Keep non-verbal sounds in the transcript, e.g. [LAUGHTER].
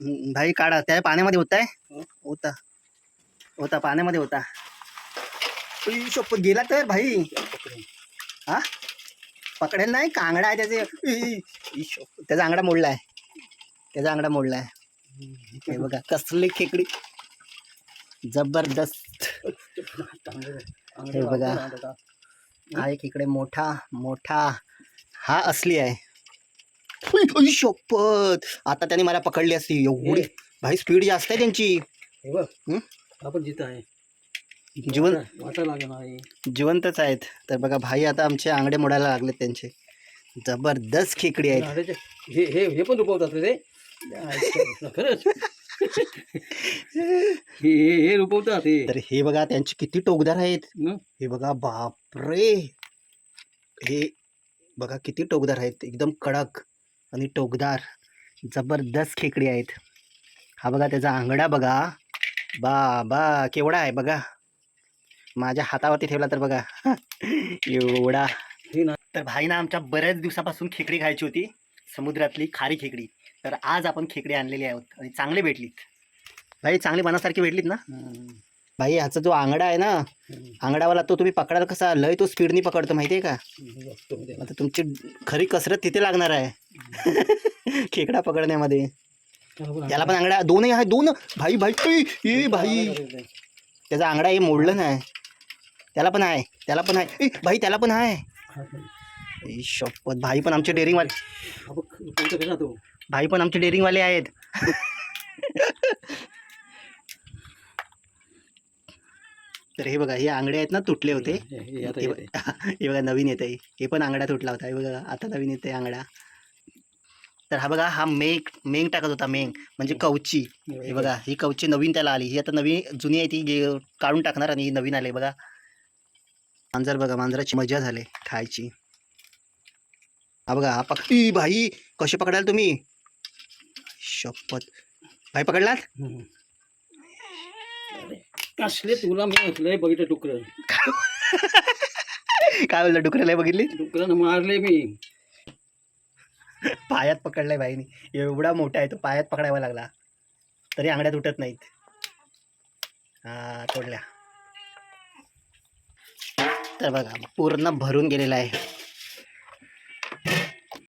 भाई काढा. त्या पाण्यामध्ये होताय? हं? होता. होता पाण्यामध्ये होता. शपथ गेला तर भाई. हा? पकडेल नाही? कांगडा आहे त्याचे. त्याचा आंगडा मोडलाय त्याचा आंगडा मोडलाय हे बघा कसली खेकडी. जबरदस्त. हे बघा. हा एक इकडे मोठा मोठा. हा असली आहे. शपथ. आता त्याने मला पकडली असती. एवढी भाई स्पीड जास्त आहे त्यांची. हे बघ. हं? आपण जिथं आहे. वाटा लागेल आहे जिवंतच आहेत. तर बघा भाई आता आमचे आंगडे मोडायला लागलेत त्यांचे. जबरदस्त खेकडी आहेत. झाडाचे हे हे हे पण रुपवतात रे. खरंच. हे हे हे रुपवतात हे. तर हे बघा त्यांचे किती टोकदार आहेत? हे बघा बापरे. हे बघा किती टोकदार आहेत. एकदम कडक. आणि टोकदार जबरदस्त खेकडी आहेत. हा बघा त्याचा आंगडा बघा. बा बा केवढा आहे बघा. माझ्या हातावरती ठेवला तर बघा. [LAUGHS] एवढा. ना तर भाईना आमच्या बऱ्याच दिवसापासून खेकडी खायची होती. समुद्रातली खारी खेकडी. तर आज आपण खेकडी आणलेली आहोत आणि चांगले भेटलीत. भाई चांगली मनासारखी भेटलीत ना? भाई ह्याचा जो आंगडा आहे ना आंगडावाला तो तुम्ही पकडायला कसा? लय तो स्पीडनी पकडतो माहिती आहे का. आता तुमची खरी कसरत तिथे लागणार आहे. [LAUGHS] खेकडा पकडण्यामध्ये. त्याला पण आंगडा दोनही आहे दोन. भाई भाई ए भाई. त्याचा आंगडा हे मोडलं नाही त्याला पण आहे त्याला पण आहे. ए, भाई त्याला पण आहे. शपथ. भाई पण आमचे डेअरिंगवाले. हा? भाई पण आमचे डेअरिंगवाले आहेत. तर हे बघा हे आंगडे आहेत ना तुटले होते. हे- बघा नवीन येत आहे हे पण आंगडा तुटला होता. हे बघा आता नवीन येते आंगडा तर हा बघा हा मेंग मेंग टाकत होता मेंग म्हणजे कवची. हे बघा ही कवची नवीन त्याला आली. ही आता नवीन जुनी आहे ती काढून टाकणार आणि ही नवीन आली बघा. मांजर बघा मांजराची मजा झाली खायची. हा बघा हा पक भाई कसे पकडाल तुम्ही? शपथ. भाई पकडलात? हं. कसले तुला मी असलंय बघितलं डुकर. [LAUGHS] काय बोललं डुकराला बघितली? डुकरानं मारले मी. पायात पकडलाय भाईनी एवढा मोठा आहे तो पायात पकडावा लागला. तरी आंगड्या तुटत नाहीत. हा तोडल्या. तर बघा पूर्ण भरून गेलेला आहे.